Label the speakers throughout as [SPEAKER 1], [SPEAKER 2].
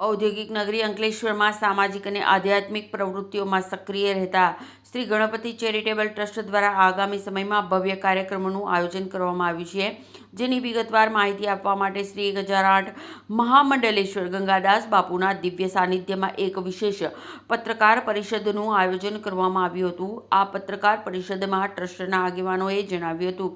[SPEAKER 1] ઔદ્યોગિક નગરી અંકલેશ્વરમાં સામાજિક અને આધ્યાત્મિક પ્રવૃત્તિઓમાં સક્રિય રહેતા શ્રી ગણપતિ ચેરિટેબલ ટ્રસ્ટ દ્વારા આગામી સમયમાં ભવ્ય કાર્યક્રમોનું આયોજન કરવામાં આવ્યું છે, જેની વિગતવાર માહિતી આપવા માટે શ્રી એક હજાર આઠ મહામંડલેશ્વર ગંગાદાસ બાપુના દિવ્ય સાનિધ્યમાં એક વિશેષ પત્રકાર પરિષદનું આયોજન કરવામાં આવ્યું હતું. આ પત્રકાર પરિષદમાં ટ્રસ્ટના આગેવાનોએ જણાવ્યું હતું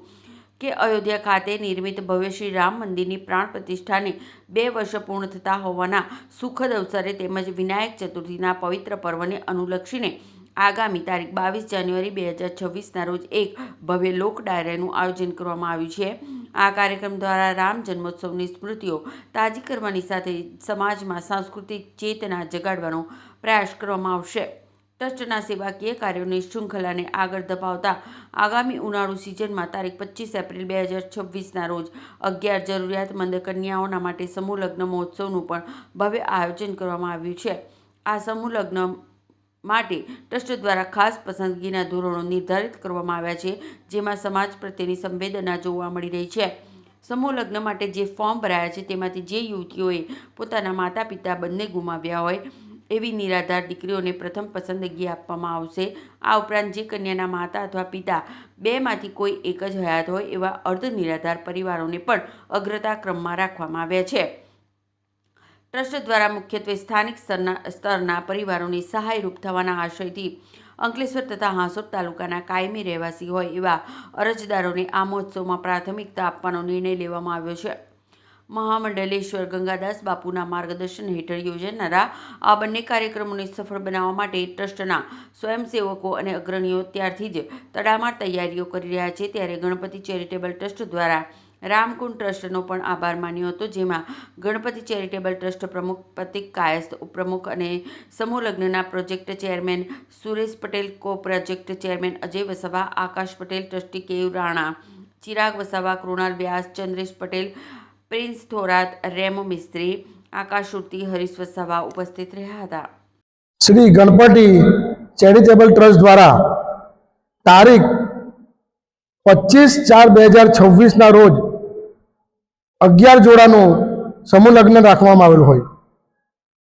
[SPEAKER 1] કે અયોધ્યા ખાતે નિર્મિત ભવ્ય શ્રી રામ મંદિરની પ્રાણ પ્રતિષ્ઠાને બે વર્ષ પૂર્ણ થતા હોવાના સુખદ અવસરે તેમજ વિનાયક ચતુર્થીના પવિત્ર પર્વને અનુલક્ષીને આગામી તારીખ બાવીસ જાન્યુઆરી બે હજાર છવ્વીસના રોજ એક ભવ્ય લોક ડાયરાનું આયોજન કરવામાં આવ્યું છે. આ કાર્યક્રમ દ્વારા રામ જન્મોત્સવની સ્મૃતિઓ તાજી કરવાની સાથે સમાજમાં સાંસ્કૃતિક ચેતના જગાડવાનો પ્રયાસ કરવામાં આવશે. ટ્રસ્ટના સેવાકીય કાર્યોની શૃંખલાને આગળ ધપાવતા આગામી ઉનાળુ સિઝનમાં તારીખ પચીસ એપ્રિલ બે હજાર છવ્વીસના રોજ અગિયાર જરૂરિયાતમંદ કન્યાઓના માટે સમૂહ લગ્ન મહોત્સવનું પણ ભવ્ય આયોજન કરવામાં આવ્યું છે. આ સમૂહ લગ્ન માટે ટ્રસ્ટ દ્વારા ખાસ પસંદગીના ધોરણો નિર્ધારિત કરવામાં આવ્યા છે, જેમાં સમાજ પ્રત્યેની સંવેદના જોવા મળી રહી છે. સમૂહ લગ્ન માટે જે ફોર્મ ભરાયા છે, તેમાંથી જે યુવતીઓએ પોતાના માતા પિતા બંને ગુમાવ્યા હોય એવી નિરાધાર દીકરીઓને પ્રથમ પસંદગી આપવામાં આવશે. આ ઉપરાંત જે કન્યાના માતા અથવા પિતા બેમાંથી કોઈ એક જ હયાત હોય એવા અર્ધ નિરાધાર પરિવારોને પણ અગ્રતા ક્રમમાં રાખવામાં આવ્યા છે. ટ્રસ્ટ દ્વારા મુખ્યત્વે સ્થાનિક સ્તરના સ્તરના પરિવારોની સહાયરૂપ થવાના આશયથી અંકલેશ્વર તથા હાંસોદ તાલુકાના કાયમી રહેવાસી હોય એવા અરજદારોને આ મહોત્સવમાં પ્રાથમિકતા આપવાનો નિર્ણય લેવામાં આવ્યો છે. મહામંડલેશ્વર ગંગાદાસ બાપુના માર્ગદર્શન હેઠળ યોજાનારા આ બંને કાર્યક્રમોને સફળ બનાવવા માટે ટ્રસ્ટના સ્વયંસેવકો અને અગ્રણીઓ ત્યારથી જ તડામાર તૈયારીઓ કરી રહ્યા છે. ત્યારે ગણપતિ ચેરિટેબલ ટ્રસ્ટ દ્વારા રામકુંડ ટ્રસ્ટનો પણ આભાર માન્યો હતો, જેમાં ગણપતિ ચેરિટેબલ ટ્રસ્ટ પ્રમુખ પ્રતિક કાયસ્થ, ઉપપ્રમુખ અને સમૂહ લગ્નના project chairman Suresh Patel co project chairman Ajay Vasava, Akash Patel, trustee Keyu Rana, Chirag Vasava, Krunal Vyas, Chandresh Patel Prince Thorat Remo Mistry, Akash Surti Harish ઉપસ્થિત રહ્યા હતા.
[SPEAKER 2] શ્રી ગણપતિ ચેરિટેબલ ટ્રસ્ટ દ્વારા તારીખ પચીસ ચાર બે હજાર છવ્વીસના રોજ અગિયાર જોડાનું સમૂહ લગ્ન રાખવામાં આવેલું હોય.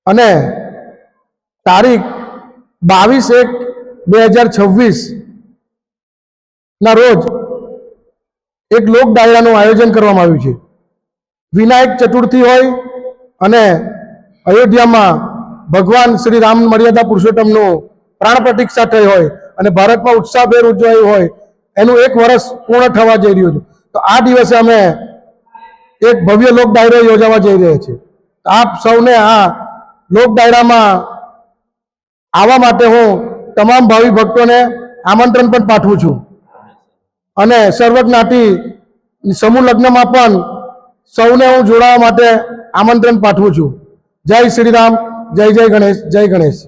[SPEAKER 2] અને તારીખ બાવીસ એક બે હજાર છવ્વીસના રોજ એક લોક ડાયરાનું આયોજન કરવામાં આવ્યું છે. વિનાયક ચતુર્થી હોય અને અયોધ્યામાં ભગવાન શ્રી રામ મર્યાદા પુરુષોત્તમનું પ્રાણ પ્રતિક્ષા થઈ હોય અને ભારતમાં ઉત્સાહભેર ઉજવાયું હોય, એનું એક વર્ષ પૂર્ણ થવા જઈ રહ્યું છે તો આ દિવસે અમે એક ભવ્ય લોક ડાયરો યોજાવા જઈ રહ્યા છીએ. આપ સૌને આ લોક ડાયરામાં આવવા માટે હું તમામ ભાવિ ભક્તોને આમંત્રણ પણ પાઠવું છું. અને સર્વજ્ઞાતિ સમૂહ લગ્નમાં પણ સૌને હું જોડાવા માટે આમંત્રણ પાઠવું છું. જય શ્રીરામ જય જય ગણેશ જય ગણેશ.